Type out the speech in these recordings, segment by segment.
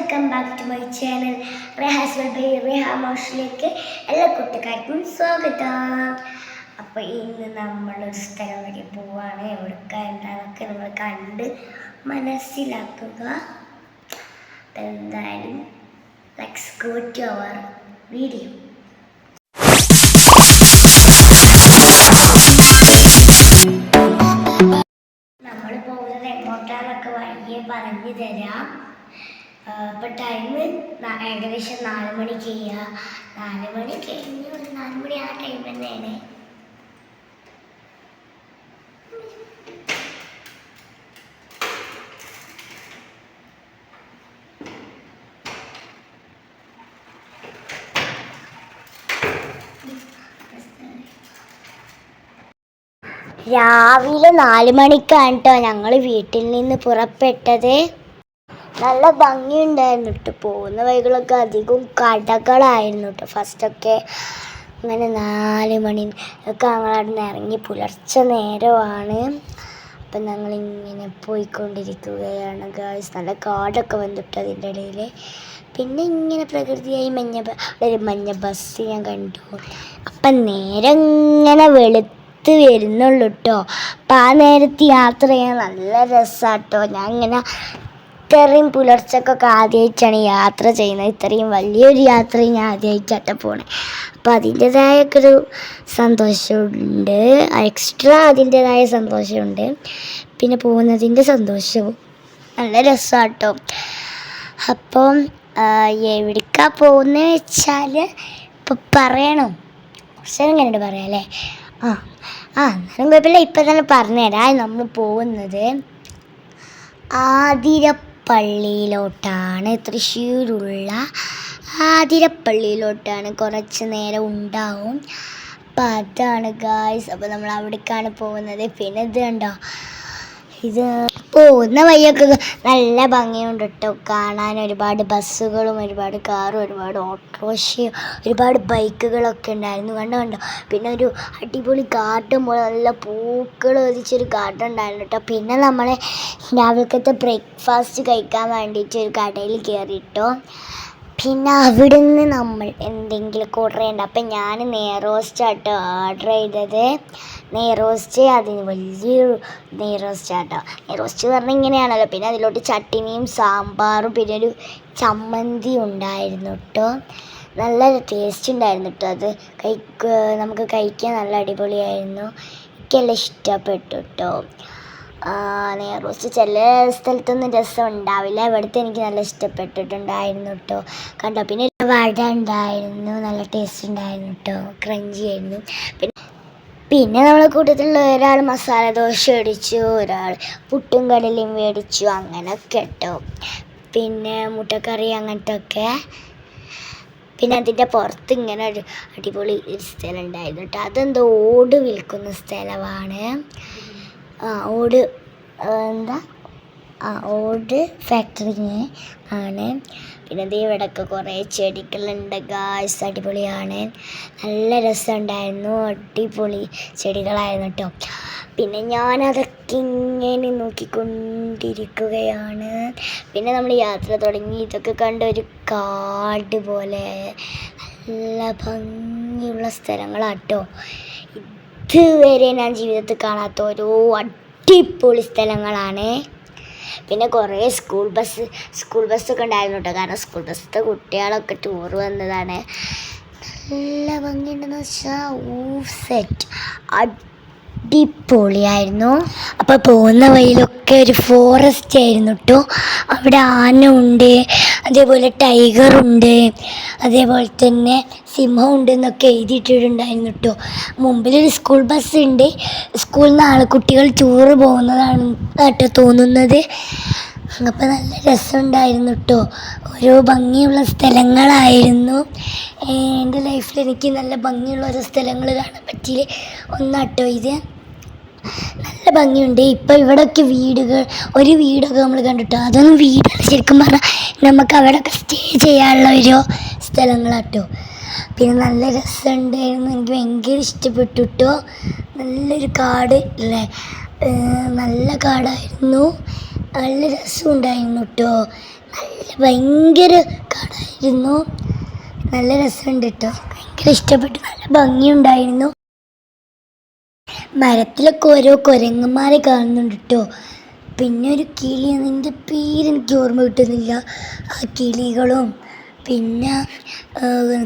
Welcome back to my channel Rihas by റെഹ മോഷിലേക്ക് എല്ലാ കുട്ടിക്കാർക്കും സ്വാഗതം. അപ്പോൾ ഇന്ന് നമ്മളൊരു സ്ഥലം വരെ പോവാണ്. എവിടെക്ക എന്താണെന്നൊക്കെ നമ്മൾ കണ്ട് മനസ്സിലാക്കുക. എന്തായാലും let's go to our video നമ്മൾ പോകുന്നത് എങ്ങോട്ടാന്നൊക്കെ വഴിയെ പറഞ്ഞു തരാം. ഇപ്പം ടൈം ഏകദേശം നാല് മണി ചെയ്യുക നാല് മണി കഴിഞ്ഞ് ഒരു നാല് മണി ആ ടൈം തന്നെയാണ്. രാവിലെ നാല് മണിക്കാണ് കേട്ടോ ഞങ്ങൾ വീട്ടിൽ നിന്ന് പുറപ്പെട്ടത്. നല്ല ഭംഗിയുണ്ടായിരുന്നു കേട്ടോ പോകുന്ന വഴികളൊക്കെ അധികവും കടകളായിരുന്നു കേട്ടോ ഫസ്റ്റൊക്കെ അങ്ങനെ നാല് മണി ഒക്കെ ഞങ്ങളവിടെ ഇറങ്ങി പുലർച്ചെ നേരമാണ്. അപ്പം ഞങ്ങളിങ്ങനെ പോയിക്കൊണ്ടിരിക്കുകയാണ് ഗേൾസ് നല്ല കാടൊക്കെ വന്നിട്ട് അതിന്റെ ഇടയിൽ പിന്നെ ഇങ്ങനെ പ്രകൃതിയായി മഞ്ഞ ഒരു മഞ്ഞ ബസ് ഞാൻ കണ്ടു. അപ്പം നേരം ഇങ്ങനെ വെളുത്ത് വരുന്നുള്ളൂ കേട്ടോ അപ്പം ആ നേരത്ത് യാത്ര ചെയ്യാൻ നല്ല രസമാട്ടോ ഞാൻ ഇങ്ങനെ ഇത്രയും പുലർച്ചക്കൊക്കെ ആദ്യമായിട്ടാണ് യാത്ര ചെയ്യുന്നത്. ഇത്രയും വലിയൊരു യാത്ര ഞാൻ ആദ്യമായിട്ടാണ് പോണേ. അപ്പോൾ അതിന്റെതായൊക്കെ ഒരു സന്തോഷമുണ്ട്. എക്സ്ട്രാ അതിന്റെതായ സന്തോഷമുണ്ട്. പിന്നെ പോകുന്നതിന്റെ സന്തോഷവും നല്ല രസമാട്ടോ. അപ്പം എവിടേക്കാ പോകുന്നത് വെച്ചാൽ ഇപ്പം പറയണോ? കുറച്ച് എങ്ങനെയുണ്ട് പറയാം അല്ലേ? ആ ആ എന്നാലും കുഴപ്പമില്ല. ഇപ്പം തന്നെ പറഞ്ഞുതരാം. നമ്മൾ പോകുന്നത് ആതിരപ്പള്ളിയിലോട്ടാണ് തൃശ്ശൂരുള്ള ആതിരപ്പള്ളിയിലോട്ടാണ് കുറച്ച് നേരം ഉണ്ടാവും. അപ്പം അതാണ് ഗായ്സ് അപ്പോൾ നമ്മൾ അവിടേക്കാണ് പോകുന്നത്. പിന്നെ ഇത് കണ്ടോ? ഇത് പോകുന്ന വഴിയൊക്കെ നല്ല ഭംഗിയുണ്ട് കേട്ടോ കാണാൻ ഒരുപാട് ബസ്സുകളും ഒരുപാട് കാറും ഒരുപാട് ഓട്ടോറിക്ഷയും ഒരുപാട് ബൈക്കുകളൊക്കെ ഉണ്ടായിരുന്നു. കണ്ടോ കണ്ടോ? പിന്നെ ഒരു അടിപൊളി ഗാർഡൻ പോലെ നല്ല പൂക്കൾ ഒതിച്ചൊരു ഗാർഡൻ ഉണ്ടായിരുന്നു കേട്ടോ പിന്നെ നമ്മളെ രാവിലത്തെ ബ്രേക്ക്ഫാസ്റ്റ് കഴിക്കാൻ വേണ്ടിയിട്ട് ഒരു കടയിൽ കയറിയിട്ടോ പിന്നെ അവിടുന്ന് നമ്മൾ എന്തെങ്കിലും ഓർഡർ ചെയ്യണ്ട അപ്പം ഞാൻ നെയ്റോസ്റ്റ് ആട്ടോ ഓർഡർ ചെയ്തത്. നെയ്റോസ്റ്റ് അതിന് വലിയ നെയ്റോസ്റ്റ് ആട്ടോ. നെയ്റോസ്റ്റ് എന്ന് പറഞ്ഞാൽ ഇങ്ങനെയാണല്ലോ. പിന്നെ അതിലോട്ട് ചട്ടിനിയും സാമ്പാറും പിന്നെ ഒരു ചമ്മന്തി ഉണ്ടായിരുന്നു കേട്ടോ നല്ല ടേസ്റ്റ് ഉണ്ടായിരുന്നു കേട്ടോ അത്. കഴിക്കുക നമുക്ക് കഴിക്കാൻ നല്ല അടിപൊളിയായിരുന്നു. എനിക്കെല്ലാം ഇഷ്ടപ്പെട്ടു കേട്ടോ നെയ്റോസ്റ്റ് ചില സ്ഥലത്തൊന്നും രസം ഉണ്ടാവില്ല ഇവിടുത്തെ എനിക്ക് നല്ല ഇഷ്ടപ്പെട്ടിട്ടുണ്ടായിരുന്നു കേട്ടോ കണ്ടോ പിന്നെ വട ഉണ്ടായിരുന്നു നല്ല ടേസ്റ്റ് ഉണ്ടായിരുന്നു കേട്ടോ ക്രഞ്ചി ആയിരുന്നു. പിന്നെ പിന്നെ നമ്മളെ കൂട്ടത്തിലുള്ള ഒരാൾ മസാല ദോശ മേടിച്ചു ഒരാൾ പുട്ടും കടലയും മേടിച്ചു അങ്ങനെയൊക്കെ കേട്ടോ പിന്നെ മുട്ടക്കറി അങ്ങനത്തെ ഒക്കെ പിന്നെ അതിന്റെ പുറത്ത് ഇങ്ങനെ ഒരു അടിപൊളി ഒരു സ്ഥലം ഉണ്ടായിരുന്നു കേട്ടോ അതെന്തോ ഓട് വിൽക്കുന്ന സ്ഥലമാണ്. ഓട് എന്താ? ആ ഓട് ഫാക്ടറിങ് ആണ്. പിന്നെ ദേ ഇവിടെയൊക്കെ കുറേ ചെടികളുണ്ട് ഗായ്സ് അടിപൊളിയാണ്. നല്ല രസമുണ്ടായിരുന്നു. അടിപൊളി ചെടികളായിരുന്നു കേട്ടോ പിന്നെ ഞാനതൊക്കെ ഇങ്ങനെ നോക്കിക്കൊണ്ടിരിക്കുകയാണ്. പിന്നെ നമ്മൾ യാത്ര തുടങ്ങി. ഇതൊക്കെ കണ്ട ഒരു കാട് പോലെ. നല്ല ഭംഗിയുള്ള സ്ഥലങ്ങളാട്ടോ ഇതുവരെ ഞാൻ ജീവിതത്തിൽ കാണാത്ത ഓരോ അടിപൊളി സ്ഥലങ്ങളാണ്. പിന്നെ കുറേ സ്കൂൾ ബസ് സ്കൂൾ ബസ്സൊക്കെ ഉണ്ടായിരുന്നു കേട്ടോ. കാരണം സ്കൂൾ ബസ്സിലത്തെ കുട്ടികളൊക്കെ ടൂർ വന്നതാണ്. നല്ല ഭംഗിയുണ്ടെന്ന് വെച്ചാൽ ഊ സെറ്റ് അടിപൊളിയായിരുന്നു. അപ്പോൾ പോകുന്ന വഴിയിലൊക്കെ ഒരു ഫോറസ്റ്റ് ആയിരുന്നു കേട്ടോ അവിടെ ആന ഉണ്ട് അതേപോലെ ടൈഗർ ഉണ്ട് അതേപോലെ തന്നെ സിംഹം ഉണ്ട് എന്നൊക്കെ എഴുതിയിട്ടിട്ടുണ്ടായിരുന്നു കേട്ടോ മുമ്പിലൊരു സ്കൂൾ ബസ് ഉണ്ട്. സ്കൂളിൽ നിന്ന് ആൾ കുട്ടികൾ ടൂറ് പോകുന്നതാണ് കേട്ടോ തോന്നുന്നത്. അപ്പം നല്ല രസമുണ്ടായിരുന്നു കേട്ടോ ഓരോ ഭംഗിയുള്ള സ്ഥലങ്ങളായിരുന്നു. എന്റെ ലൈഫിൽ എനിക്ക് നല്ല ഭംഗിയുള്ള ഓരോ സ്ഥലങ്ങൾ കാണാൻ പറ്റിയില്ല? ഒന്നാട്ടോ ഇത്. നല്ല ഭംഗിയുണ്ട്. ഇപ്പം ഇവിടെയൊക്കെ വീടുകൾ ഒരു വീടൊക്കെ നമ്മൾ കണ്ടിട്ടോ? അതൊന്നും വീടല്ല ശരിക്കും പറഞ്ഞാൽ നമുക്ക് അവിടെയൊക്കെ സ്റ്റേ ചെയ്യാനുള്ള ഒരു സ്ഥലങ്ങളാട്ടോ. പിന്നെ നല്ല രസമുണ്ടായിരുന്നു. എനിക്ക് ഭയങ്കര ഇഷ്ടപ്പെട്ടു കേട്ടോ നല്ലൊരു കാട് അല്ലേ നല്ല കാടായിരുന്നു. നല്ല രസമുണ്ടായിരുന്നു കേട്ടോ നല്ല ഭയങ്കര കടായിരുന്നു നല്ല രസമുണ്ട് കേട്ടോ. ഭയങ്കര ഇഷ്ടപ്പെട്ടു. നല്ല ഭംഗിയുണ്ടായിരുന്നു. മരത്തിലൊക്കെ ഓരോ കുരങ്ങന്മാരെ കാണുന്നുണ്ട് കേട്ടോ. പിന്നെ ഒരു കിളി എന്നതിന്റെ പേര് എനിക്ക് ഓർമ്മ കിട്ടുന്നില്ല. ആ കിളികളും പിന്നെ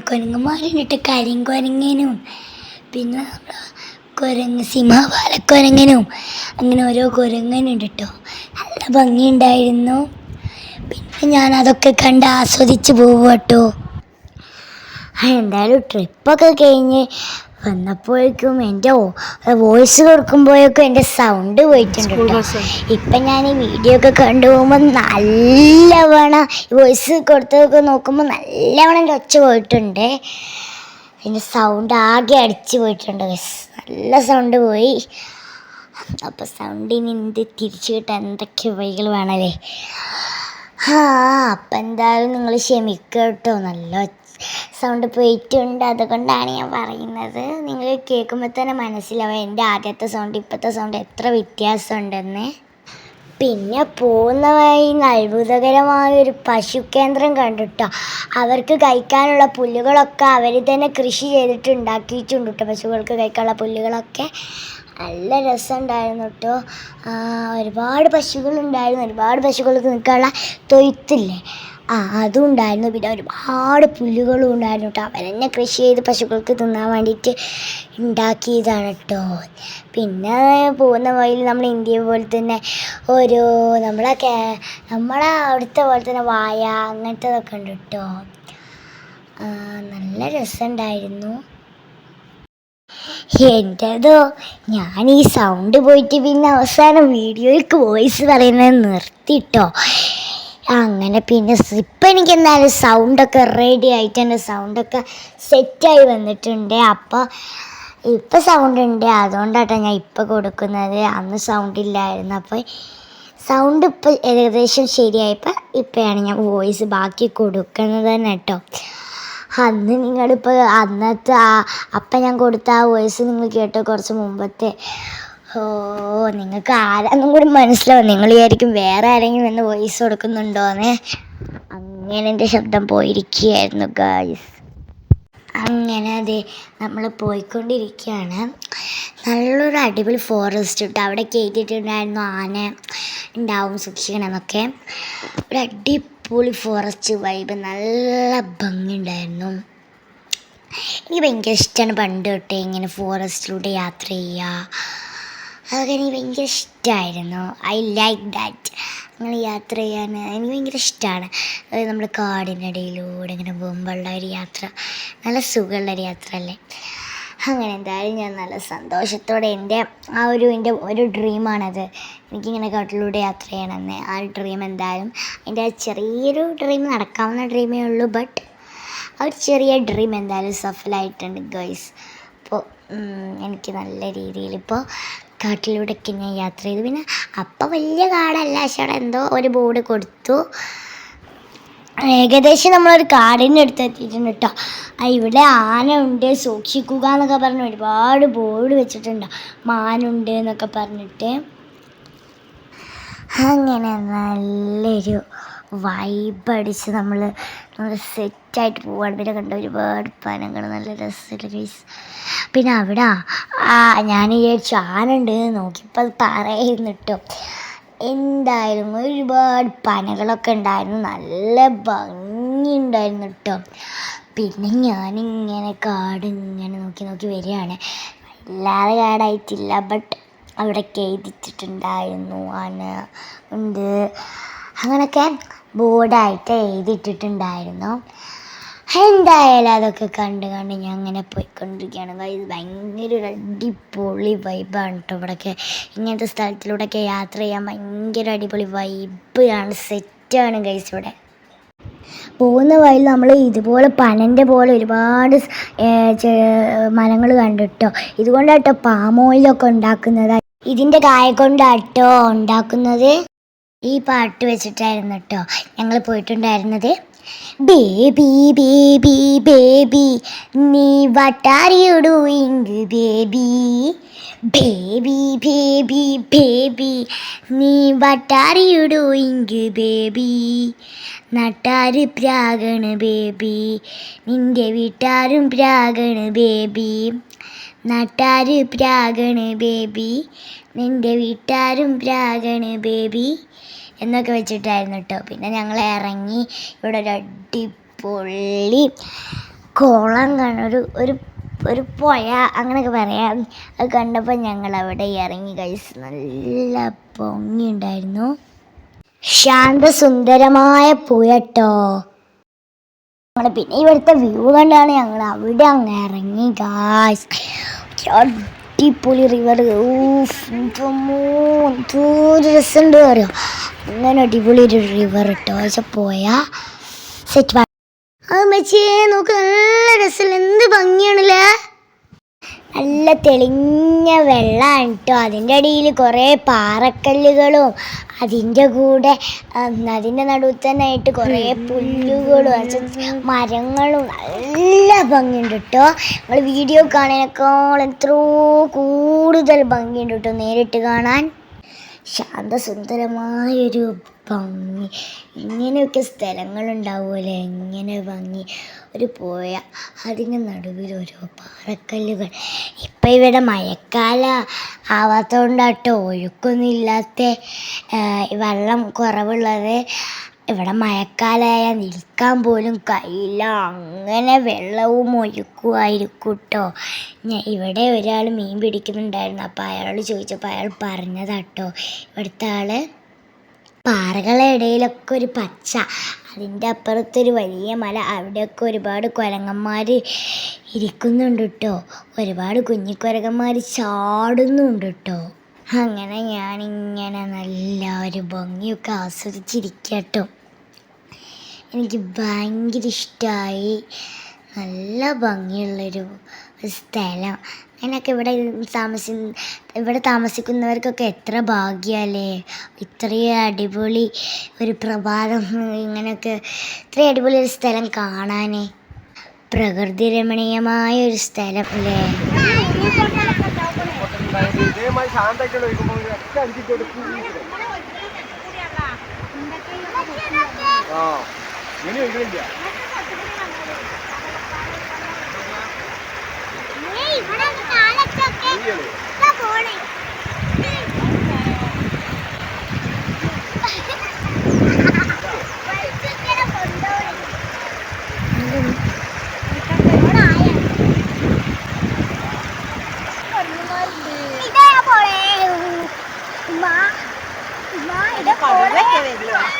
കുരങ്ങന്മാരുണ്ട് കരിങ്കുരങ്ങനും പിന്നെ കുരങ്ങ് സിംഹപാലക്കുരങ്ങനും അങ്ങനെ ഓരോ കുരങ്ങനുണ്ട് കേട്ടോ. നല്ല ഭംഗിയുണ്ടായിരുന്നു. ഞാൻ അതൊക്കെ കണ്ട് ആസ്വദിച്ച് പോവട്ടോ കേട്ടോ. എന്തായാലും ട്രിപ്പൊക്കെ കഴിഞ്ഞ് വന്നപ്പോഴേക്കും എന്റെ വോയിസ് കൊടുക്കുമ്പോഴേക്കും എന്റെ സൗണ്ട് പോയിട്ടുണ്ട് കേട്ടോ. ഇപ്പം ഞാൻ ഈ വീഡിയോ ഒക്കെ കണ്ടു പോകുമ്പോൾ നല്ലവണ്ണം വോയിസ് കൊടുത്തതൊക്കെ നോക്കുമ്പോൾ നല്ലവണ്ണം എന്റെ ഒച്ച പോയിട്ടുണ്ട്. എന്റെ സൗണ്ട് ആകെ അടിച്ചു പോയിട്ടുണ്ട്. നല്ല സൗണ്ട് പോയി. അപ്പോൾ സൗണ്ടിന് എന്ത് തിരിച്ചു കിട്ടാൻ എന്തൊക്കെ വഴികൾ വേണമല്ലേ ആ അപ്പം എന്തായാലും നിങ്ങൾ ക്ഷമിക്കുക കേട്ടോ നല്ല സൗണ്ട് പോയിട്ടുണ്ട് അതുകൊണ്ടാണ് ഞാൻ പറയുന്നത്. നിങ്ങൾ കേൾക്കുമ്പോൾ തന്നെ മനസ്സിലാവും എന്റെ ആദ്യത്തെ സൗണ്ട് ഇപ്പോഴത്തെ സൗണ്ട് എത്ര വ്യത്യാസമുണ്ടെന്ന്. പിന്നെ പോകുന്ന വഴി അത്ഭുതകരമായ ഒരു പശു കേന്ദ്രം കണ്ടിട്ടോ. അവർക്ക് കഴിക്കാനുള്ള പുല്ലുകളൊക്കെ അവർ തന്നെ കൃഷി ചെയ്തിട്ട് ഉണ്ടാക്കിയിട്ടുണ്ട് കേട്ടോ പശുക്കൾക്ക് കഴിക്കാനുള്ള പുല്ലുകളൊക്കെ. നല്ല രസമുണ്ടായിരുന്നു കേട്ടോ ഒരുപാട് പശുക്കളുണ്ടായിരുന്നു. ഒരുപാട് പശുക്കൾക്ക് നിൽക്കാനുള്ള തൊയ്ത്തില്ലേ ആ അതും ഉണ്ടായിരുന്നു. പിന്നെ ഒരുപാട് പുല്ലുകളും ഉണ്ടായിരുന്നു കേട്ടോ അവരെന്നെ കൃഷി ചെയ്ത് പശുക്കൾക്ക് തിന്നാൻ വേണ്ടിയിട്ട് ഉണ്ടാക്കിയതാണ് കേട്ടോ പിന്നെ പോകുന്ന വഴിയിൽ നമ്മൾ ഇന്ത്യ പോലെ തന്നെ ഓരോ നമ്മളെ കേ നമ്മളെ അവിടുത്തെ പോലെ തന്നെ വായ അങ്ങനത്തതൊക്കെ ഉണ്ട് കേട്ടോ നല്ല രസമുണ്ടായിരുന്നു. എന്റെതോ ഞാൻ ഈ സൗണ്ട് പോയിട്ട് പിന്നെ അവസാനം വീഡിയോയ്ക്ക് വോയിസ് പറയുന്നത് നിർത്തിട്ടോ. അങ്ങനെ പിന്നെ ഇപ്പം എനിക്ക് എന്തായാലും സൗണ്ടൊക്കെ റെഡി ആയിട്ട് എന്റെ സൗണ്ടൊക്കെ സെറ്റായി വന്നിട്ടുണ്ട്. അപ്പോൾ ഇപ്പം സൗണ്ട് ഉണ്ട്. അതുകൊണ്ടാട്ടോ ഞാൻ ഇപ്പം കൊടുക്കുന്നത്. അന്ന് സൗണ്ട് ഇല്ലായിരുന്നു. അപ്പോൾ സൗണ്ട് ഇപ്പോൾ ഏകദേശം ശരിയായപ്പോൾ ഇപ്പോഴാണ് ഞാൻ വോയിസ് ബാക്കി കൊടുക്കുന്നത് തന്നെ കേട്ടോ അന്ന് നിങ്ങളിപ്പോൾ അന്നത്തെ ആ അപ്പം ഞാൻ കൊടുത്ത ആ വോയിസ് നിങ്ങൾ കേട്ടോ കുറച്ച് മുമ്പത്തെ. ഓ നിങ്ങൾക്ക് ആരാന്നും കൂടി മനസ്സിലാവും. നിങ്ങൾ വിചാരിക്കും വേറെ ആരെങ്കിലും എന്ന് വോയിസ് കൊടുക്കുന്നുണ്ടോന്ന്. അങ്ങനെ എന്റെ ശബ്ദം പോയിരിക്കുകയായിരുന്നു ഗായ്സ് അങ്ങനെ അതെ നമ്മൾ പോയിക്കൊണ്ടിരിക്കുകയാണ്. നല്ലൊരു അടിപൊളി ഫോറസ്റ്റ് ഇട്ട് അവിടെ കയറ്റിയിട്ടുണ്ടായിരുന്നു ആന ഉണ്ടാവും സൂക്ഷിക്കണമെന്നൊക്കെ. ഒരു അടിപൊളി ഫോറസ്റ്റ് വൈബ് നല്ല ഭംഗിയുണ്ടായിരുന്നു. എനിക്ക് ഭയങ്കര ഇഷ്ടമാണ് പണ്ട് തൊട്ടേ ഇങ്ങനെ ഫോറസ്റ്റിലൂടെ യാത്ര ചെയ്യുക. അതൊക്കെ എനിക്ക് ഭയങ്കര ഇഷ്ടമായിരുന്നു ഐ ലൈക്ക് ദാറ്റ് അങ്ങനെ യാത്ര ചെയ്യാൻ എനിക്ക് ഭയങ്കര ഇഷ്ടമാണ് നമ്മുടെ കാടിന്റെ ഇടയിലൂടെ ഇങ്ങനെ പോകുമ്പോഴുള്ള ഒരു യാത്ര. നല്ല സുഖമുള്ള ഒരു യാത്ര അല്ലേ? അങ്ങനെ എന്തായാലും ഞാൻ നല്ല സന്തോഷത്തോടെ എന്റെ ആ ഒരു എന്റെ ഒരു ഡ്രീമാണത് എനിക്കിങ്ങനെ കാട്ടിലൂടെ യാത്ര ചെയ്യണമെന്ന്. ആ ഡ്രീം എന്തായാലും എന്റെ ആ ചെറിയൊരു ഡ്രീം നടക്കാവുന്ന ഡ്രീമേ ഉള്ളൂ. ബട്ട് ആ ഒരു ചെറിയ ഡ്രീം എന്തായാലും സഫലമായിട്ടുണ്ട് ഗേൾസ് അപ്പോൾ എനിക്ക് നല്ല രീതിയിൽ ഇപ്പോൾ കാട്ടിലൂടെയൊക്കെ ഞാൻ യാത്ര ചെയ്തു. പിന്നെ അപ്പം വലിയ കാടല്ല. പക്ഷെ അവിടെ എന്തോ ഒരു ബോർഡ് കൊടുത്തു. ഏകദേശം നമ്മളൊരു കാടിന്റെ അടുത്ത് എത്തിയിട്ടുണ്ട് കേട്ടോ ഇവിടെ ആന ഉണ്ട് സൂക്ഷിക്കുക എന്നൊക്കെ പറഞ്ഞ് ഒരുപാട് ബോർഡ് വെച്ചിട്ടുണ്ട്. മാനുണ്ട് എന്നൊക്കെ പറഞ്ഞിട്ട്. അങ്ങനെ നല്ലൊരു വൈബ് അടിച്ച് നമ്മൾ നമ്മൾ സെറ്റായിട്ട് പോവാണ്. പിന്നെ കണ്ട ഒരുപാട് പനങ്ങൾ നല്ല രസമുള്ള കേസ് പിന്നെ അവിടെ ഞാൻ വിചാരിച്ചു ആനുണ്ട് നോക്കിയപ്പോൾ അത് പറയുന്നു എന്തായാലും ഒരുപാട് പനകളൊക്കെ ഉണ്ടായിരുന്നു. നല്ല ഭംഗിയുണ്ടായിരുന്നു കേട്ടോ പിന്നെ ഞാനിങ്ങനെ കാട് ഇങ്ങനെ നോക്കി നോക്കി വരികയാണ്. വല്ലാതെ കാടായിട്ടില്ല ബട്ട് അവിടെ എഴുതിച്ചിട്ടുണ്ടായിരുന്നു ആന ഉണ്ട്. അങ്ങനെയൊക്കെ ബോർഡായിട്ട് എഴുതിയിട്ടിട്ടുണ്ടായിരുന്നു. എന്തായാലും അതൊക്കെ കണ്ട് കണ്ട് ഞാൻ അങ്ങനെ പോയിക്കൊണ്ടിരിക്കുകയാണ്. guys. ഭയങ്കര ഒരു അടിപൊളി വൈബാണ് കേട്ടോ ഇവിടെയൊക്കെ ഇങ്ങനത്തെ സ്ഥലത്തിലൂടെയൊക്കെ യാത്ര ചെയ്യാൻ ഭയങ്കര അടിപൊളി വൈബാണ് സെറ്റാണ് ഗൈസ് ഇവിടെ. പോകുന്ന വഴിയിൽ നമ്മൾ ഇതുപോലെ പനന്റെ പോലെ ഒരുപാട് മരങ്ങൾ കണ്ടിട്ടോ. ഇതുകൊണ്ടാട്ടോ പാമോയിലൊക്കെ ഉണ്ടാക്കുന്നത്. ഇതിന്റെ കായ കൊണ്ടാട്ടോ ഉണ്ടാക്കുന്നത്. ഈ പാട്ട് വെച്ചിട്ടായിരുന്നു കേട്ടോ ഞങ്ങൾ പോയിട്ടുണ്ടായിരുന്നത്. ബേബി ബേബി ബേബി നീ what are doing baby baby baby baby നീ വാട്ട് ആർ ഡൂയിങ് ബേബി നട്ടാര് പ്രാഗണ് ബേബി നിന്റെ വീട്ടാരും പ്രാഗണ് ബേബി നട്ടാര് പ്രാഗണ് ബേബി നിന്റെ വീട്ടാരും പ്രാഗണ് ബേബി എന്നൊക്കെ വെച്ചിട്ടായിരുന്നു കേട്ടോ പിന്നെ ഞങ്ങൾ ഇറങ്ങി ഇവിടെ ഒരു അടിപൊളി കുളം കാണും ഒരു ഒരു ഒരു പുഴ അങ്ങനെയൊക്കെ പറയാം. അത് കണ്ടപ്പോൾ ഞങ്ങൾ അവിടെ ഇറങ്ങി കഴിച്ച് നല്ല പൊങ്ങിയുണ്ടായിരുന്നു ശാന്തസുന്ദരമായ പുഴ കേട്ടോ ഞങ്ങൾ പിന്നെ ഇവിടുത്തെ വ്യൂ കണ്ടാണ് ഞങ്ങൾ അവിടെ അങ്ങ് ഇറങ്ങി ഗായ്സ് അടിപൊളി റിവർ എന്തോരു രസമുണ്ട് അറിയോ? അങ്ങനെ അടിപൊളി ഒരു റിവർ ഇട്ടോ പക്ഷെ പോയാ സെറ്റ് അത് നോക്ക് നല്ല രസമില്ല എന്ത് ഭംഗിയാണല്ലേ? നല്ല തെളിഞ്ഞ വെള്ളമാണ് കേട്ടോ അതിന്റെ അടിയിൽ കുറേ പാറക്കല്ലുകളും അതിന്റെ കൂടെ അതിന്റെ നടുവിൽ തന്നെ ആയിട്ട് കുറേ പുല്ലുകളും മരങ്ങളും നല്ല ഭംഗിയുണ്ട് കേട്ടോ നമ്മൾ വീഡിയോ കാണാനേക്കാൾ എത്രയോ കൂടുതൽ ഭംഗിയുണ്ട് കേട്ടോ നേരിട്ട് കാണാൻ. ശാന്തസുന്ദരമായൊരു ഭംഗി. ഇങ്ങനെയൊക്കെ സ്ഥലങ്ങളുണ്ടാവുമല്ലേ? എങ്ങനെ ഭംഗി. ഒരു പോയ അതിന്റെ നടുവിൽ ഓരോ പാറക്കല്ലുകൾ. ഇപ്പം ഇവിടെ മഴക്കാല. ആവാത്തതുകൊണ്ടാട്ടോ ഒഴുക്കൊന്നും ഇല്ലാത്ത വെള്ളം കുറവുള്ളത്. ഇവിടെ മഴക്കാലായ നിൽക്കാൻ പോലും കഴിയില്ല. അങ്ങനെ വെള്ളവും ഒഴുക്കുമായിരിക്കും കേട്ടോ ഇവിടെ ഒരാൾ മീൻ പിടിക്കുന്നുണ്ടായിരുന്നു. അപ്പോൾ അയാളോട് ചോദിച്ചപ്പോൾ അയാൾ പറഞ്ഞതാട്ടോ. ഇവിടുത്തെ ആൾ പാറകളുടെ ഇടയിലൊക്കെ ഒരു പച്ച അതിന്റെ അപ്പുറത്തൊരു വലിയ മല അവിടെയൊക്കെ ഒരുപാട് കുരങ്ങന്മാർ ഇരിക്കുന്നുണ്ട് കേട്ടോ ഒരുപാട് കുഞ്ഞിക്കുരങ്ങന്മാർ ചാടുന്നുണ്ട് കേട്ടോ അങ്ങനെ ഞാനിങ്ങനെ നല്ല ഒരു ഭംഗിയൊക്കെ ആസ്വദിച്ചിരിക്കട്ടോ. എനിക്ക് ഭയങ്കര ഇഷ്ടമായി നല്ല ഭംഗിയുള്ളൊരു സ്ഥലം. അങ്ങനെയൊക്കെ ഇവിടെ താമസി ഇവിടെ താമസിക്കുന്നവർക്കൊക്കെ എത്ര ഭാഗ്യമല്ലേ ഇത്രയും അടിപൊളി ഒരു പ്രഭാതം ഇങ്ങനെയൊക്കെ ഇത്രയും അടിപൊളി ഒരു സ്ഥലം കാണാനേ. പ്രകൃതി രമണീയമായ ഒരു സ്ഥലം അല്ലേ? ഇതേമാതിരി ശാന്തായിട്ടുള്ള ഒഴുകുമ്പോൾ ഒക്കെ അടിച്ചിട്ട് ആ. ഇങ്ങനെ ഒഴുകണില്ല ശരിയാണ്.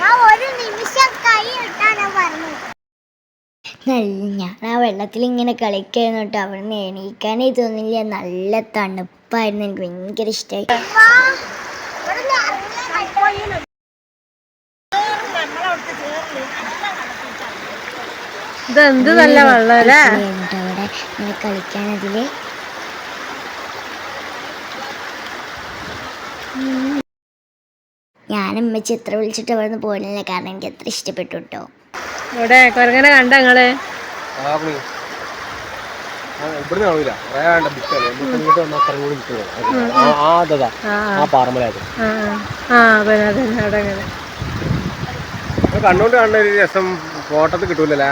ഞാൻ ഒരു നിമിഷം കൈ ഇട്ടാണ് പറഞ്ഞത്. ഞാൻ ആ വെള്ളത്തിൽ ഇങ്ങനെ കളിക്കായിരുന്നു കേട്ടോ. അവിടെ നിന്ന് എണീക്കാനേ തോന്നില്ല. നല്ല തണുപ്പായിരുന്നു. എനിക്ക് ഭയങ്കര ഇഷ്ടമായി ഇതെന്ത് നല്ല വെള്ളം അവിടെ. ഇങ്ങനെ കളിക്കാൻ അതിൽ. ഞാൻ ഉമ്മച്ചി എത്ര വിളിച്ചിട്ട് അവിടെ നിന്ന് പോലില്ല കാരണം എനിക്ക് അത്ര ഇഷ്ടപ്പെട്ടു കേട്ടോ ഇവിടെ കൊരങ്ങനെ കണ്ട നിങ്ങൾ? ആ. ആ, ഇവിടുന്ന് കുറേ ബുക്കാണ് ഇങ്ങോട്ട് വന്നാൽ അതാ. കാണുന്ന ഒരു രസം. ഫോട്ടോ കിട്ടൂലല്ലേ?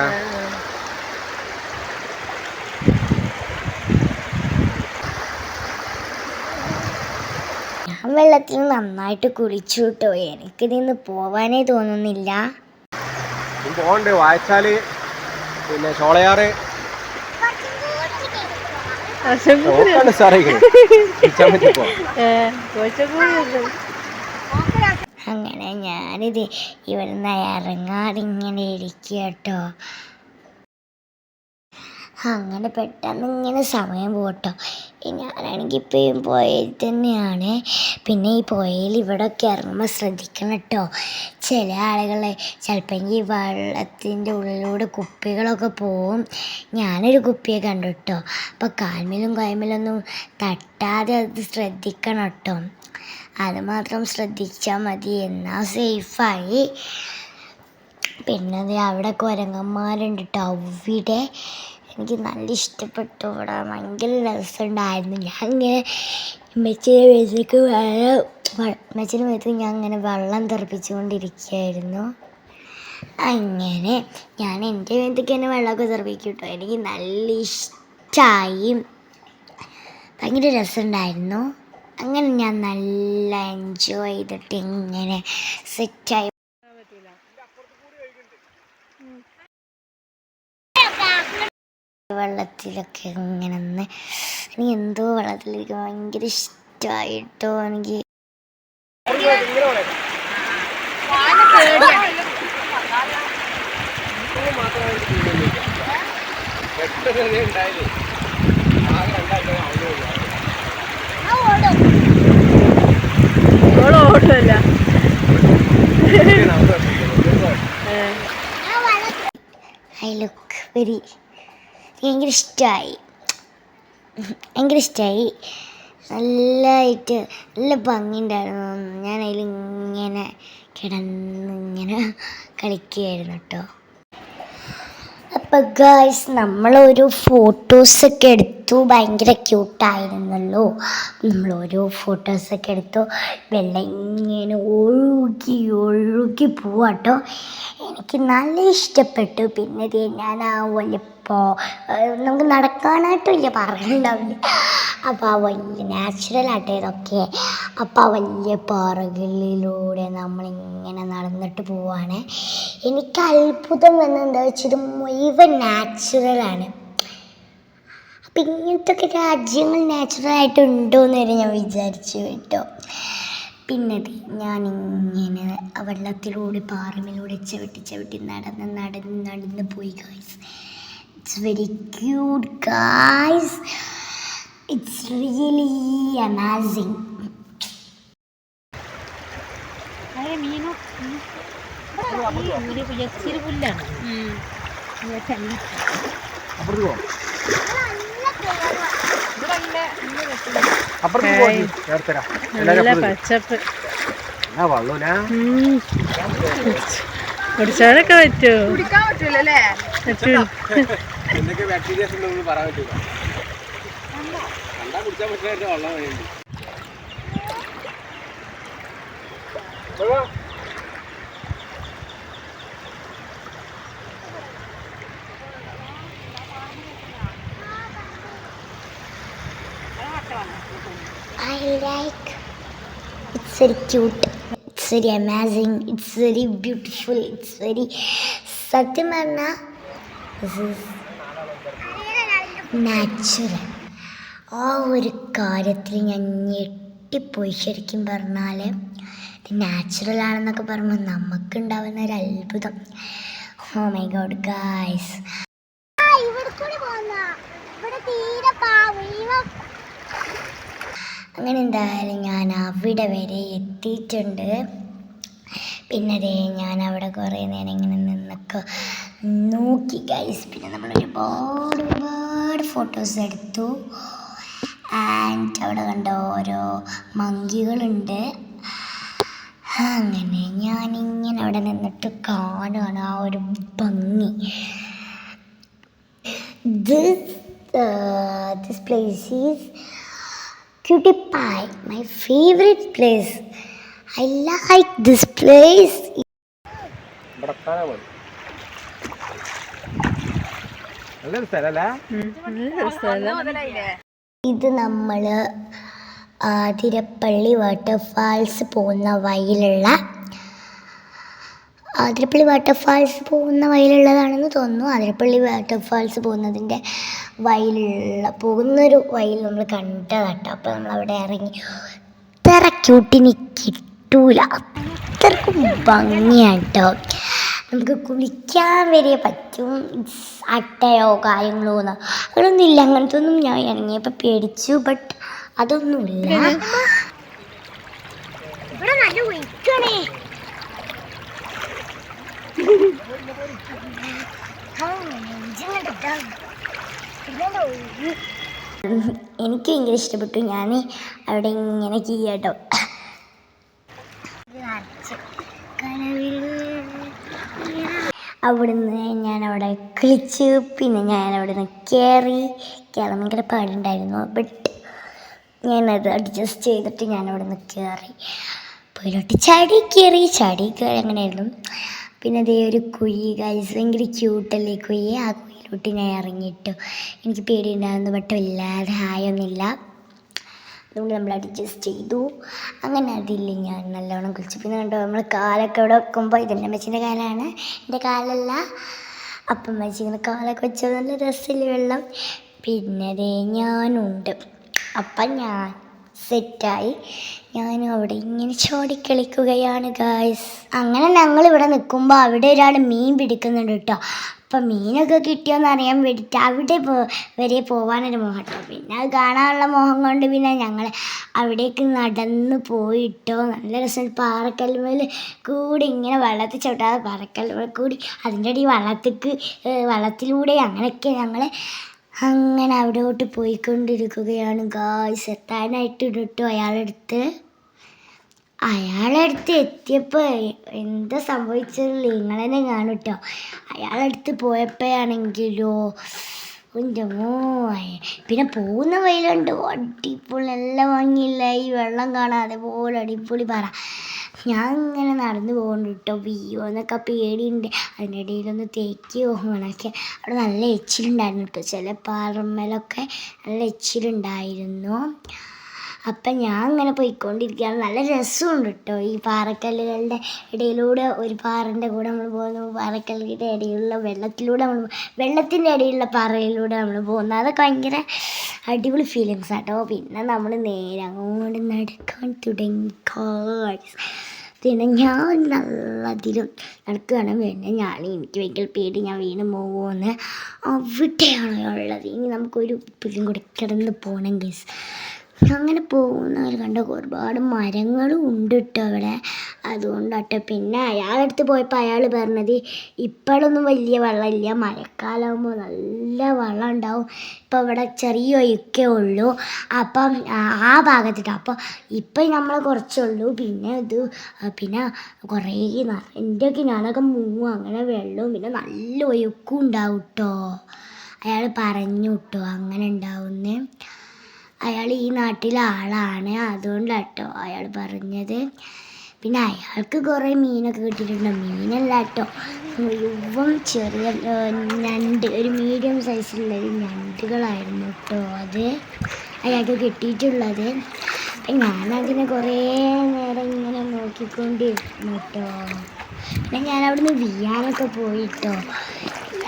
വെള്ളത്തിൽ നന്നായിട്ട് കുളിച്ചു കിട്ടോ എനിക്ക് നിന്ന് പോവാനേ തോന്നുന്നില്ല. പോകണ്ട് വായച്ചാൽ പിന്നെ ചോളയാറ്. അങ്ങനെ ഞാനിത് ഇവിടുന്ന് ഇറങ്ങാതെ ഇങ്ങനെ ഇരിക്കുക കേട്ടോ അങ്ങനെ പെട്ടെന്ന് ഇങ്ങനെ സമയം പോട്ടോ. ഞാനാണെങ്കിൽ ഇപ്പോഴും പുഴയിൽ തന്നെയാണ്. പിന്നെ ഈ പുഴയിൽ ഇവിടെയൊക്കെ ഇറങ്ങുമ്പോൾ ശ്രദ്ധിക്കണം കേട്ടോ ചില ആളുകൾ ചിലപ്പോൾ ഈ വെള്ളത്തിന്റെ ഉള്ളിലൂടെ കുപ്പികളൊക്കെ പോവും. ഞാനൊരു കുപ്പിയെ കണ്ടു കേട്ടോ അപ്പോൾ കാൽമിലും കൈമേലൊന്നും തട്ടാതെ അത് ശ്രദ്ധിക്കണം കേട്ടോ അത് മാത്രം ശ്രദ്ധിച്ചാൽ മതി. എന്നാൽ സേഫായി. പിന്നെ അവിടെ കുരങ്ങന്മാരുണ്ട് കേട്ടോ അവിടെ എനിക്ക് നല്ല ഇഷ്ടപ്പെട്ടു. ഇവിടെ ഭയങ്കര രസമുണ്ടായിരുന്നു. ഞാൻ ഇങ്ങനെ മെച്ചിന്റെ മേത്തേക്ക് മെച്ചിന്റെ മേത്തേക്ക് ഞാൻ ഇങ്ങനെ വെള്ളം തെറിപ്പിച്ചുകൊണ്ടിരിക്കുകയായിരുന്നു. അങ്ങനെ ഞാൻ എന്റെ മേത്തേക്ക് തന്നെ വെള്ളമൊക്കെ തെറിപ്പിക്കും കേട്ടോ എനിക്ക് നല്ല ഇഷ്ടമായി ഭയങ്കര രസമുണ്ടായിരുന്നു. അങ്ങനെ ഞാൻ നല്ല എൻജോയ് ചെയ്തിട്ട് ഇങ്ങനെ സെറ്റായി വെള്ളത്തിലൊക്കെ ഇങ്ങനെ നിന്ന് എനിക്ക് എന്തോ വെള്ളത്തിലേക്ക് ഭയങ്കര ഇഷ്ടമായിട്ടോ എനിക്ക്. ഓടുമല്ല ഐ ലുക്ക് വെരി ഭയങ്കര ഇഷ്ടമായി ഭയങ്കര ഇഷ്ടമായി നല്ലതായിട്ട് നല്ല ഭംഗിയുണ്ടായിരുന്നു. ഞാൻ അതിലിങ്ങനെ കിടന്ന് ഇങ്ങനെ കളിക്കുകയായിരുന്നു കേട്ടോ. അപ്പം ഗായ്സ് നമ്മളൊരു ഫോട്ടോസൊക്കെ എടുത്തു ഭയങ്കര ക്യൂട്ടായിരുന്നല്ലോ നമ്മൾ ഓരോ ഫോട്ടോസൊക്കെ എടുത്തു. വെള്ളം ഇങ്ങനെ ഒഴുകി ഒഴുകി പോവാട്ടോ എനിക്ക് നല്ല ഇഷ്ടപ്പെട്ടു. പിന്നെ ഞാൻ ആ വലിപ്പോൾ നമുക്ക് നടക്കാനായിട്ട് ഇല്ല പറയുന്നുണ്ടാവില്ല അപ്പോൾ ആ വലിയ നാച്ചുറൽ ആയിട്ട് ഇതൊക്കെ. അപ്പോൾ ആ വലിയ പാറകളിലൂടെ നമ്മളിങ്ങനെ നടന്നിട്ട് പോവാണ്. എനിക്ക് അത്ഭുതം വന്നെന്താ വെച്ചാൽ ഇത് മുഴുവൻ നാച്ചുറലാണ് അപ്പം ഇങ്ങനത്തെയൊക്കെ രാജ്യങ്ങൾ നാച്ചുറലായിട്ട് ഉണ്ടോ എന്ന് വരെ ഞാൻ വിചാരിച്ചു കേട്ടോ. പിന്നെ ഞാൻ ഞാനിങ്ങനെ ആ വെള്ളത്തിലൂടെ പാറമിലൂടെ ചവിട്ടി ചവിട്ടി നടന്ന് നടന്ന് നടന്ന് പോയി guys it's very cute guys it's really amazing പുല്ലാണ് അപ്പുറത്ത് പോവാം അപ്പുറത്ത് പോയി ചേർത്തരാ നല്ല പച്ചപ്പ് എന്നാ വള്ളൂല ഉം. കുടിച്ചാലൊക്കെ പറ്റുമോ പറ്റൂ. കുടിക്കാൻ പറ്റൂലേ പറ്റൂല. കണ്ടാ കുടിച്ചാൽ പറ്റുന്ന വെള്ളം I like. It's very cute. It's very amazing. It's very beautiful. It's very സത്യം പറഞ്ഞാൽ നാച്ചുറൽ ആ ഒരു കാര്യത്തിൽ ഞാൻ ഞെട്ടിപ്പോയി ശരിക്കും പറഞ്ഞാൽ നാച്ചുറൽ ആണെന്നൊക്കെ പറയുമ്പോൾ നമുക്കുണ്ടാവുന്ന ഒരു അത്ഭുതം ഹോ മൈ ഗോഡ് ഗായ്സ് ഇവിടെ കൂടി പോകുന്ന ഇവിടെ തീരെ പാവ അങ്ങനെ എന്തായാലും ഞാൻ അവിടെ വരെ എത്തിയിട്ടുണ്ട്. പിന്നെ അതേ ഞാൻ അവിടെ കുറേ നേരം ഇങ്ങനെ നിന്നൊക്കെ നോക്കി ഗൈസ് പിന്നെ നമ്മൾ ഒരുപാട് ഒരുപാട് ഫോട്ടോസ് എടുത്തു. ആൻഡ് അവിടെ കണ്ട ഓരോ മങ്കികളുണ്ട്. അങ്ങനെ ഞാനിങ്ങനെ അവിടെ നിന്നിട്ട് കാണുകയാണ് ആ ഒരു ഭംഗി. This this place is Cutie Pie, my favorite place. I like this place. ഇത് നമ്മൾ തിരപ്പള്ളി വാട്ടർഫാൾസ് പോകുന്ന വഴിയിലുള്ള ആതിരപ്പള്ളി വാട്ടർഫാൾസ് പോകുന്ന വഴിയിലുള്ളതാണെന്ന് തോന്നുന്നു. ആതിരപ്പള്ളി വാട്ടർഫാൾസ് പോകുന്നതിന്റെ വഴിയിലുള്ള പോകുന്നൊരു വഴിയിൽ നമ്മൾ കണ്ടതാട്ടോ. അപ്പോൾ നമ്മൾ അവിടെ ഇറങ്ങി. ഇത്ര ക്യൂട്ടിന് കിട്ടൂല അത്രക്കും ഭംഗിയാണ് കേട്ടോ നമുക്ക് കുളിക്കാൻ വരെ പറ്റും. അട്ടയോ കാര്യങ്ങളോ ഒന്നും. അങ്ങനൊന്നും ഇല്ല അങ്ങനത്തെ ഒന്നും ഞാൻ ഇറങ്ങിയപ്പോൾ പേടിച്ചു. ബട്ട് അതൊന്നുമില്ല. ഇവിടെ നല്ല ഒഴിക്കണേ എനിക്ക് ഭയങ്കര ഇഷ്ടപ്പെട്ടു. ഞാൻ അവിടെ ഇങ്ങനെ ചെയ്യാട്ടോ അവിടുന്ന് ഞാൻ അവിടെ കളിച്ച്. പിന്നെ ഞാൻ അവിടെ നിന്ന് കയറി കയറാൻ പാടുണ്ടായിരുന്നു. ബട്ട് ഞാനത് അഡ്ജസ്റ്റ് ചെയ്തിട്ട് ഞാൻ നിന്ന് കയറി പോയിലോട്ട് ചാടി കയറി ചാടി കയറി അങ്ങനെയായിരുന്നു. പിന്നെ ദേ ഒരു കുഴി ഗൈസ് ഭയങ്കര ക്യൂട്ടല്ലേ കുഴി? ആ കുഴിയിലോട്ട് ഞാൻ ഇറങ്ങിയിട്ടു. എനിക്ക് പേടിയുണ്ടായിരുന്നു ബട്ട് വല്ലാതെ ഹായൊന്നുമില്ല അതുകൊണ്ട് നമ്മൾ അഡ്ജസ്റ്റ് ചെയ്തു. അങ്ങനെ അതില്ല ഞാൻ നല്ലവണ്ണം കുളിച്ചു. പിന്നെ കണ്ടോ നമ്മൾ കാലൊക്കെ ഇവിടെ വെക്കുമ്പോൾ ഇതെന്റെ അമ്മച്ചിന്റെ കാലാണ്. എന്റെ കാലല്ല അപ്പം അമ്മച്ചി ഇങ്ങനെ കാലൊക്കെ വെച്ചത് നല്ല രസമില്ല വെള്ളം. പിന്നെ ദേ ഞാനുണ്ട്. അപ്പം ഞാൻ സെറ്റായി. ഞാനും അവിടെ ഇങ്ങനെ ചോടിക്കളിക്കുകയാണ് ഗായ്സ് അങ്ങനെ ഞങ്ങൾ ഇവിടെ നിൽക്കുമ്പോൾ അവിടെ ഒരാൾ മീൻ പിടിക്കുന്നുണ്ട് കേട്ടോ. അപ്പം മീനൊക്കെ കിട്ടിയോന്ന് അറിയാൻ വേണ്ടിയിട്ട് അവിടെ പോ വരെ പോകാനൊരു മോഹം. കേട്ടോ പിന്നെ അത് കാണാനുള്ള മോഹം കൊണ്ട് പിന്നെ ഞങ്ങൾ അവിടേക്ക് നടന്ന് പോയിട്ടോ. നല്ല രസം. പാറക്കല്ലുമേൽ കൂടി ഇങ്ങനെ വെള്ളത്തിൽ ചവിട്ടാതെ പാറക്കല്ലുമേൽ കൂടി അതിന്റെ അടി വള്ളത്തേക്ക് വള്ളത്തിലൂടെ അങ്ങനെയൊക്കെ ഞങ്ങൾ അങ്ങനെ അവിടോട്ട് പോയിക്കൊണ്ടിരിക്കുകയാണ്. ഗായ്സ് എത്താനായിട്ട് ഇട്ടു അയാളെടുത്ത്. അയാളടുത്ത് എത്തിയപ്പോൾ എന്താ സംഭവിച്ചത് നിങ്ങൾ കാണൂട്ടോ. കാണും അയാളടുത്ത് പോയപ്പോഴാണെങ്കിലോ എന്റെ മോ പിന്നെ പോകുന്ന വഴിയിലുണ്ട്. അടിപൊളി എല്ലാം ഭംഗിയില്ല. ഈ വെള്ളം കാണാതെ പോലെ അടിപൊളി പറ. ഞാൻ ഇങ്ങനെ നടന്നു പോകുന്നുണ്ട് കേട്ടോ വീയോ എന്നൊക്കെ പേടിയുണ്ട്. അതിന്റെ ഇടയിലൊന്ന് തേക്കുകയോ അങ്ങനെയൊക്കെ അവിടെ നല്ല എച്ചിലുണ്ടായിരുന്നു കേട്ടോ. ചില പാറമ്മലൊക്കെ നല്ല എച്ചിലുണ്ടായിരുന്നു. അപ്പം ഞാൻ ഇങ്ങനെ പോയിക്കൊണ്ടിരിക്കുകയാണ്. നല്ല രസമുണ്ട് കേട്ടോ ഈ പാറക്കല്ലുകളുടെ ഇടയിലൂടെ ഒരു പാറന്റെ കൂടെ നമ്മൾ പോകുന്നു. പാറക്കല്ലിന്റെ ഇടയിലുള്ള വെള്ളത്തിലൂടെ നമ്മൾ വെള്ളത്തിന്റെ ഇടയിലുള്ള പാറയിലൂടെ നമ്മൾ പോകുന്നു. അതൊക്കെ ഭയങ്കര അടിപൊളി ഫീലിങ്സ് ആട്ടോ പിന്നെ നമ്മൾ നേരെ അങ്ങോട്ട് നടക്കാൻ തുടങ്ങി. പിന്നെ ഞാൻ നല്ല അതിലും നടക്കുകയാണ്. പിന്നെ ഞാൻ എനിക്ക് ഭയങ്കര പേടി. ഞാൻ വീണ് പോകുമെന്ന് അവിടെയാണ് ഉള്ളത്. ഇനി നമുക്കൊരു ഉപ്പിലും കൂടെ കിടന്ന് പോകണം ഗൈസ് അങ്ങനെ പോകുന്നവർ കണ്ട ഒരുപാട് മരങ്ങളും ഉണ്ട് കേട്ടോ അവിടെ. അതുകൊണ്ടാട്ടോ പിന്നെ അയാളുടെ അടുത്ത് പോയപ്പോൾ അയാൾ പറഞ്ഞത് ഇപ്പോഴൊന്നും വലിയ വെള്ളമില്ല. മഴക്കാലമാകുമ്പോൾ നല്ല വെള്ളം ഉണ്ടാവും ഇപ്പോൾ ഇവിടെ ചെറിയ ഒഴുക്കേ ഉള്ളൂ. അപ്പം ആ- ഭാഗത്തിട്ട്. അപ്പോൾ ഇപ്പം നമ്മൾ കുറച്ചേ ഉള്ളൂ. പിന്നെ ഇത് പിന്നെ കുറേ എന്റെയൊക്കെ ഞാനൊക്കെ മൂവും അങ്ങനെ വെള്ളവും പിന്നെ നല്ല ഒഴുക്കും ഉണ്ടാവും കേട്ടോ അയാൾ പറഞ്ഞു കേട്ടോ അങ്ങനെ ഉണ്ടാവുന്നേ. അയാൾ ഈ നാട്ടിലെ ആളാണ് അതുകൊണ്ടാട്ടോ അയാൾ പറഞ്ഞത്. പിന്നെ അയാൾക്ക് കുറേ മീനൊക്കെ കിട്ടിയിട്ടുണ്ട്. മീനല്ല കേട്ടോ മുഴുവൻ ചെറിയ ഞണ്ട് ഒരു മീഡിയം സൈസിലുള്ള ഒരു ഞണ്ടുകളായിരുന്നു കേട്ടോ അത് അയാൾക്ക് കിട്ടിയിട്ടുള്ളത്. അപ്പം ഞാനതിനെ കുറേ നേരം ഇങ്ങനെ നോക്കിക്കൊണ്ടിരുന്നു കേട്ടോ പിന്നെ ഞാൻ അവിടുന്ന് വിയാനൊക്കെ പോയിട്ടോ.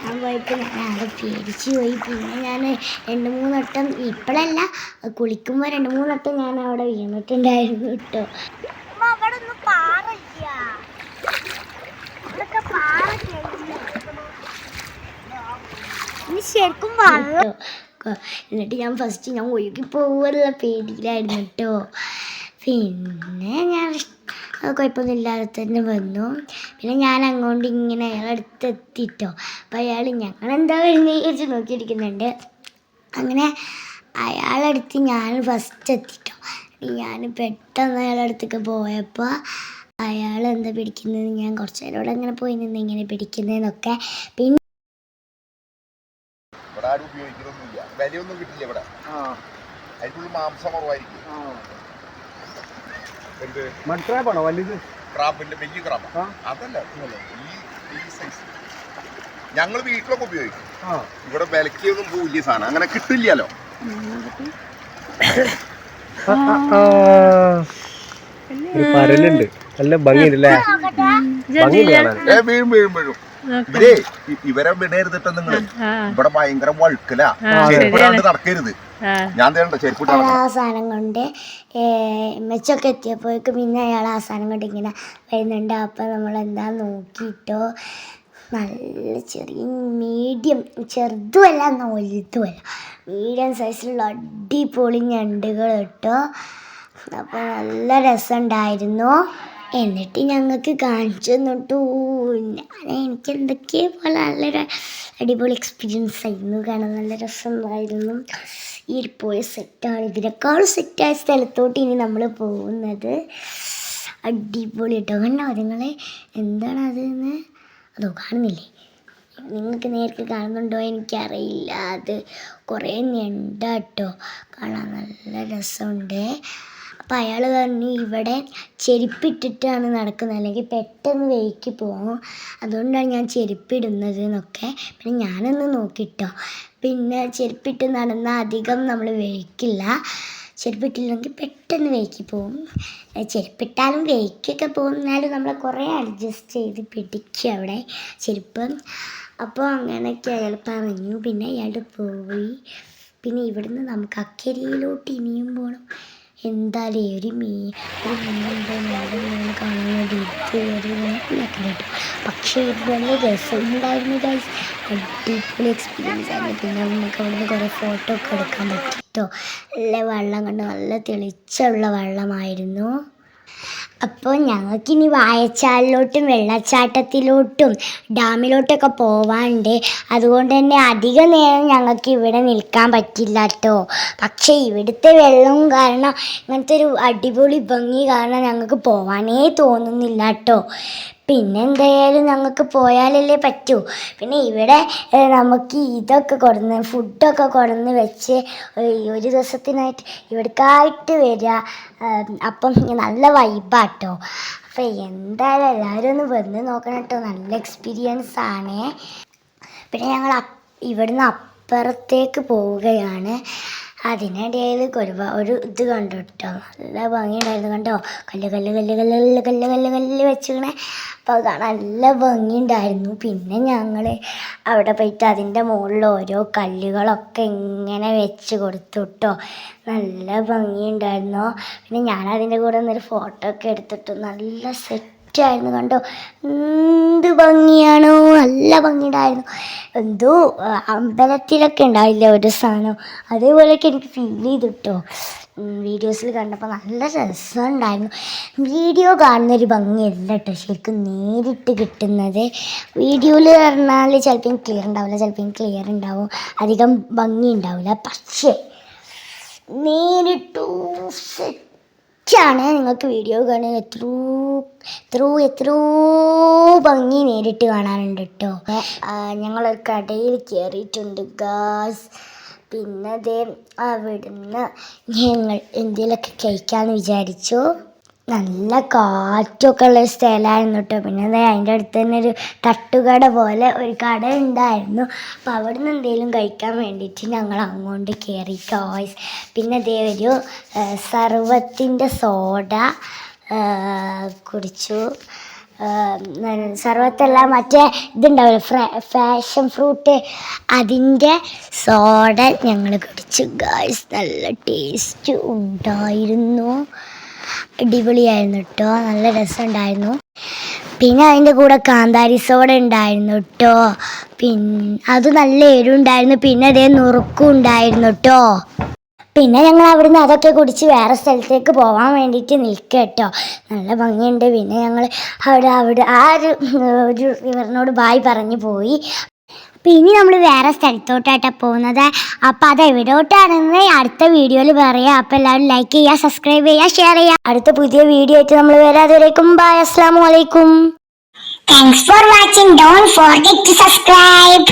ഞാൻ പോയപ്പോൾ ഞാൻ ആകെ പേടിച്ച് പോയി. പിന്നെ ഞാൻ രണ്ട് മൂന്ന് വട്ടം ഇപ്പോഴല്ല കുളിക്കുമ്പോൾ രണ്ട് മൂന്ന് വട്ടം ഞാൻ അവിടെ വീണിട്ടുണ്ടായിരുന്നു കേട്ടോ. അവിടെ ഒന്നും പാറില്ല ഇവിടൊക്കെ പാറ ശരിക്കും വെള്ളം എന്നിട്ട് ഞാൻ ഫസ്റ്റ് ഞാൻ ഒഴുകി പോവുള്ള പേടിയിലായിരുന്നു കേട്ടോ. പിന്നെ ഞാൻ കുഴപ്പമൊന്നുമില്ലാതെ തന്നെ വന്നു. പിന്നെ ഞാൻ അങ്ങോട്ട് ഇങ്ങനെ അയാളടുത്ത് അപ്പം അയാൾ ഞങ്ങളെന്താ വരുന്നത് വിചാരിച്ച് നോക്കിയിരിക്കുന്നുണ്ട്. അങ്ങനെ അയാളടുത്ത് ഞാൻ ഫസ്റ്റ് എത്തിട്ടോ. ഞാൻ പെട്ടെന്ന് അയാളടുത്തേക്ക് പോയപ്പോൾ അയാൾ എന്താ പിടിക്കുന്നത് ഞാൻ കുറച്ച് നേരോട് അങ്ങനെ പോയി നിന്ന് ഇങ്ങനെ പിടിക്കുന്നതെന്നൊക്കെ പിന്നെ ഇവിടെ ആരും വിലയൊന്നും കിട്ടില്ല ഇവിടെ. അതിനുള്ള മാംസം കുറവായിരിക്കും. എന്ത്? മൺക്രാബാണോ വലുത്? ക്രാബിന്റെ വലിയ ക്രാബ് ആ. അതല്ല ഈ സൈസ് ഞങ്ങൾ വീട്ടിലൊക്കെ ഉപയോഗിക്കും. ആ. ഇവിടെ വിലക്കൊന്നും പോവില്ല സാധനം. അങ്ങനെ കിട്ടില്ലല്ലോ. ഒരു പരലുണ്ട്. നല്ല ഭംഗിയുണ്ടല്ലേ? ഭംഗിയുണ്ട് കാണാൻ. ഏ വീഴും വീഴും വീഴും. ഇവരെ വിടരുതിട്ട് നിങ്ങൾ? ഇവിടെ ഭയങ്കര വഴുക്കലാണ്ട് ചെരുപ്പിടാണ്ട് നടക്കരുത്. ഞാൻ തേണ്ട ചെരുപ്പിട്ട് ആ സാധനം കൊണ്ട് മെച്ചൊക്കെ എത്തിയപ്പോഴേക്കും പിന്നെ അയാൾ ആ സാധനം കൊണ്ട് ഇങ്ങനെ വരുന്നുണ്ട്. അപ്പൊ നമ്മൾ എന്താ നോക്കിയിട്ടോ? നല്ല ചെറിയ മീഡിയം ചെറുതുമല്ല എന്നാൽ വലുതുമല്ല. മീഡിയം സൈസിലുള്ള അടിപൊളി ഞണ്ടുകൾ കേട്ടോ. അപ്പോൾ നല്ല രസമുണ്ടായിരുന്നു. എന്നിട്ട് ഞങ്ങൾക്ക് കാണിച്ചു തന്നിട്ടു. ഞാൻ എനിക്ക് എന്തൊക്കെയോ പോലെ നല്ലൊരു അടിപൊളി എക്സ്പീരിയൻസ് ആയിരുന്നു. കാണാൻ നല്ല രസമുണ്ടായിരുന്നു. ഈ ഇപ്പോൾ സെറ്റാണ് ഇതിനേക്കാളും സെറ്റായ സ്ഥലത്തോട്ട് ഇനി നമ്മൾ പോകുന്നത്. അടിപൊളി കേട്ടോ. കണ്ടോ നിങ്ങൾ എന്താണ് അതെന്ന്? അതോ കാണുന്നില്ലേ? നിങ്ങൾക്ക് നേരിട്ട് കാണുന്നുണ്ടോ എനിക്കറിയില്ല. അത് കുറേ ഞണ്ടാട്ടോ. കാണാൻ നല്ല രസമുണ്ട്. അപ്പം അയാൾ പറഞ്ഞു ഇവിടെ ചെരുപ്പിട്ടിട്ടാണ് നടക്കുന്നത്. അല്ലെങ്കിൽ പെട്ടെന്ന് വെയ്ക്ക് പോകും അതുകൊണ്ടാണ് ഞാൻ ചെരുപ്പിടുന്നത് എന്നൊക്കെ പിന്നെ ഞാനൊന്ന് നോക്കിട്ടോ. പിന്നെ ചെരുപ്പിട്ട് നടന്നാൽ അധികം നമ്മൾ വെയ്ക്കില്ല. ചെരുപ്പിട്ടില്ലെങ്കിൽ പെട്ടെന്ന് വേക്കി പോകും ചെരുപ്പിട്ടാലും ചെരുപ്പിട്ടാലും പോകും പോകുന്നാലും നമ്മൾ കുറേ അഡ്ജസ്റ്റ് ചെയ്ത് പിടിക്കും അവിടെ ചെരുപ്പ്. അപ്പോൾ അങ്ങനെയൊക്കെ അയാൾ പറഞ്ഞു. പിന്നെ അയാൾ പോയി. പിന്നെ ഇവിടുന്ന് നമുക്ക് അക്കരയിലോട്ട് ഇനിയും പോകണം എന്തായാലും ഒരു മീൻ ഒരു മീനുണ്ട്. നേരെ മീൻ ഒരു മീനൊക്കെ പക്ഷേ നല്ല രസമുണ്ടായിരുന്നു ഗൈസ് അടിപൊളി എക്സ്പീരിയൻസ് ആയിരുന്നു. പിന്നെ നമുക്ക് അവിടുന്ന് കുറേ ഫോട്ടോ ഒക്കെ എടുക്കാൻ പറ്റിട്ടോ നല്ല വെള്ളം കണ്ട് നല്ല തെളിച്ചുള്ള വെള്ളമായിരുന്നു. അപ്പോൾ ഞങ്ങൾക്കിനി വായച്ചാലിലോട്ടും വെള്ളച്ചാട്ടത്തിലോട്ടും ഡാമിലോട്ടൊക്കെ പോവാണ്ട് അതുകൊണ്ട് തന്നെ അധിക നേരം ഞങ്ങൾക്ക് ഇവിടെ നിൽക്കാൻ പറ്റില്ല കേട്ടോ. പക്ഷേ ഇവിടുത്തെ വെള്ളവും കാരണം ഇങ്ങനത്തെ ഒരു അടിപൊളി ഭംഗി കാരണം ഞങ്ങൾക്ക് പോവാനേ തോന്നുന്നില്ല കേട്ടോ. പിന്നെ എന്തായാലും ഞങ്ങൾക്ക് പോയാലല്ലേ പറ്റൂ. പിന്നെ ഇവിടെ നമുക്ക് ഇതൊക്കെ കൊടുന്ന് ഫുഡൊക്കെ കൊടുന്ന് വെച്ച് ഒരു ദിവസത്തിനായിട്ട് ഇവിടേക്കായിട്ട് വരിക. അപ്പം നല്ല വൈബാട്ടോ അപ്പം എന്തായാലും എല്ലാവരും ഒന്ന് വന്ന് നോക്കണം കേട്ടോ. നല്ല എക്സ്പീരിയൻസ് ആണ്. പിന്നെ ഞങ്ങൾ ഇവിടുന്ന് അപ്പുറത്തേക്ക് പോവുകയാണ്. അതിനിടയിൽ ഒരുപാട് ഒരു ഇത് കണ്ടു കേട്ടോ നല്ല ഭംഗിയുണ്ടായിരുന്നു കണ്ടോ? കല്ല് കല്ല് കല്ല് കല്ല് കല്ല് കല്ല് കല്ല് കല്ല് വെച്ചിങ്ങനെ അപ്പോൾ അത് കാണാൻ നല്ല ഭംഗിയുണ്ടായിരുന്നു. പിന്നെ ഞങ്ങൾ അവിടെ പോയിട്ട് അതിന്റെ മുകളിൽ ഓരോ കല്ലുകളൊക്കെ ഇങ്ങനെ വെച്ച് കൊടുത്തു കേട്ടോ നല്ല ഭംഗിയുണ്ടായിരുന്നു. പിന്നെ ഞാൻ അതിന്റെ കൂടെ നിന്നൊരു ഫോട്ടോ ഒക്കെ എടുത്തിട്ടു. നല്ല സെറ്റ് ആയിരുന്നു കണ്ടോ? എന്ത് ഭംഗിയാണോ? നല്ല ഭംഗിയുണ്ടായിരുന്നു. എന്തോ അമ്പലത്തിലൊക്കെ ഉണ്ടാവില്ലേ ഒരു സാധനം. അതേപോലെയൊക്കെ എനിക്ക് ഫീൽ ചെയ്തു വീഡിയോസിൽ കണ്ടപ്പോൾ നല്ല രസമുണ്ടായിരുന്നു. വീഡിയോ കാണുന്നൊരു ഭംഗിയല്ല കേട്ടോ ശരിക്കും നേരിട്ട് കിട്ടുന്നത്. വീഡിയോയിൽ പറഞ്ഞാൽ ചിലപ്പോൾ ക്ലിയർ ഉണ്ടാവില്ല ചിലപ്പോൾ ക്ലിയർ ഉണ്ടാവും. അധികം ഭംഗി ഉണ്ടാവില്ല. പക്ഷേ നേരിട്ടു സെറ്റാണ് നിങ്ങൾക്ക് വീഡിയോ കാണാൻ. എത്രയോ എത്രയോ എത്രയോ ഭംഗി നേരിട്ട് കാണാനുണ്ട് കേട്ടോ ഞങ്ങളൊരു കടയിൽ കയറിയിട്ടുണ്ട് ഗാസ് പിന്നെ അതേ അവിടുന്ന് ഞങ്ങൾ എന്തെങ്കിലുമൊക്കെ കഴിക്കാമെന്ന് വിചാരിച്ചു. നല്ല കാറ്റൊക്കെ ഉള്ള സ്ഥലമായിരുന്നു കേട്ടോ പിന്നെ ദേ അതിന്റെ അടുത്ത് തന്നെ ഒരു തട്ടുകട പോലെ ഒരു കട ഉണ്ടായിരുന്നു അപ്പോൾ അവിടെ നിന്ന് എന്തെങ്കിലും കഴിക്കാൻ വേണ്ടിയിട്ട് ഞങ്ങൾ അങ്ങോട്ട് കയറി ടോയ്സ് പിന്നെ അതേ ഒരു സർവത്തിന്റെ സോഡ കുടിച്ചു. സർവത്തല്ല മറ്റേ ഇതുണ്ടാവില്ല ഫാഷൻ ഫ്രൂട്ട് അതിന്റെ സോഡ ഞങ്ങൾ കുടിച്ചു. ഗായ്സ് നല്ല ടേസ്റ്റ് ഉണ്ടായിരുന്നു. അടിപൊളിയായിരുന്നു കേട്ടോ നല്ല രസമുണ്ടായിരുന്നു. പിന്നെ അതിന്റെ കൂടെ കാന്താരി സോഡ ഉണ്ടായിരുന്നു കേട്ടോ പിന്നെ അത് നല്ല എരുണ്ടായിരുന്നു പിന്നെ അതേ നുറുക്കും ഉണ്ടായിരുന്നു കേട്ടോ പിന്നെ ഞങ്ങൾ അവിടുന്ന് അതൊക്കെ കുടിച്ച് വേറെ സ്ഥലത്തേക്ക് പോകാൻ വേണ്ടിയിട്ട് നിൽക്കുക കേട്ടോ നല്ല ഭംഗിയുണ്ട്. പിന്നെ ഞങ്ങൾ അവിടെ അവിടെ ആ ഒരു ഒരു ഇവരിനോട് ബായ് പറഞ്ഞു പോയി. അപ്പം ഇനി നമ്മൾ വേറെ സ്ഥലത്തോട്ടായിട്ടാണ് പോകുന്നത്. അപ്പോൾ അത് എവിടോട്ടാണെന്ന് അടുത്ത വീഡിയോയിൽ പറയാം. അപ്പോൾ എല്ലാവരും ലൈക്ക് ചെയ്യുക സബ്സ്ക്രൈബ് ചെയ്യുക ഷെയർ ചെയ്യുക അടുത്ത പുതിയ വീഡിയോ ആയിട്ട് നമ്മൾ വരാതിരിക്കും ബൈ അസ്സാം വലൈക്കും thanks for watching don't forget to subscribe